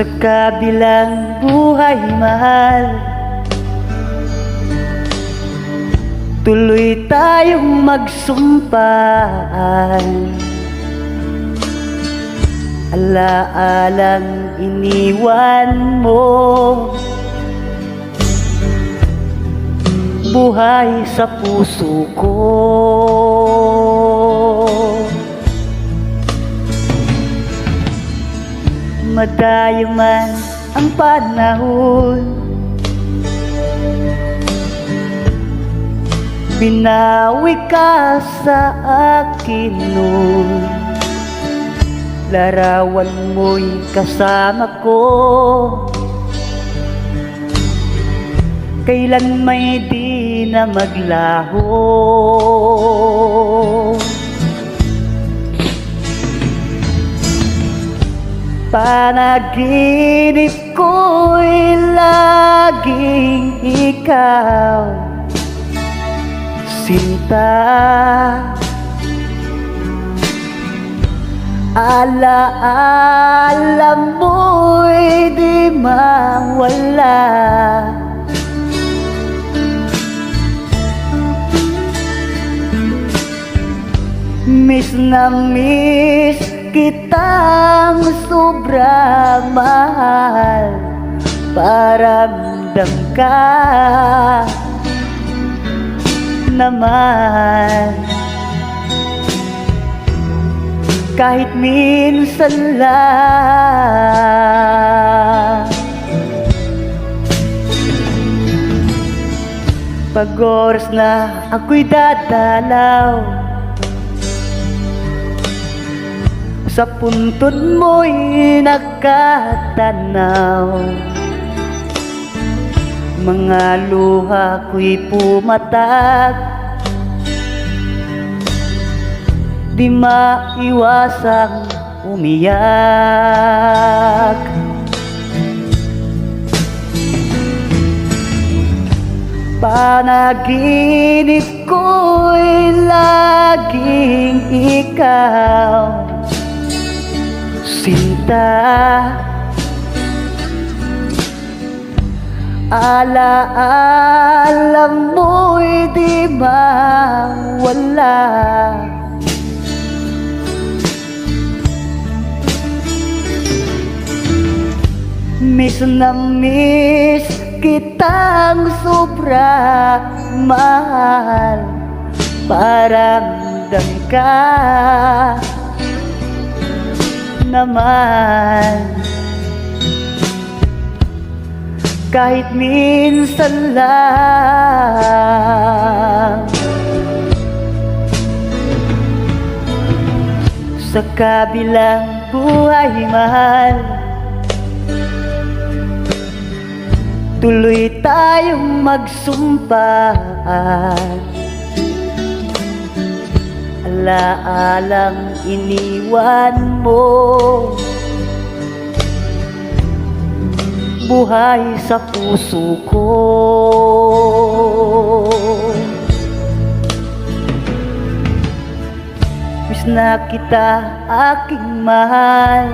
Sa kabilang buhay mahal. Tuloy tayong magsumpaan Alaalang iniwan mo. Buhay sa puso ko Madayo man ang panahon. Binawi ka sa akin noon Larawan mo'y kasama ko. Kailan may di na maglaho Panaginip ko'y laging ikaw. Sinta. Alaala mo'y di mawala. Miss na miss kitang sobra mahal. Paramdam ka naman. Kahit minsan lang. Pag oras na ako'y dadalaw Sa puntod mo'y nagkatanaw. Mga luha ko'y pumatak Di maiwasang umiyak. Panaginip ko'y laging ikaw Sinta. Alaala mo'y di mawala. Miss na miss kitang sobra mahal. Paramdam ka naman. Kahit minsan lang. Sa kabilang buhay mahal. Tuloy tayong magsumpaan Alaalang iniwan mo. Buhay sa puso ko. Miss na kita aking mahal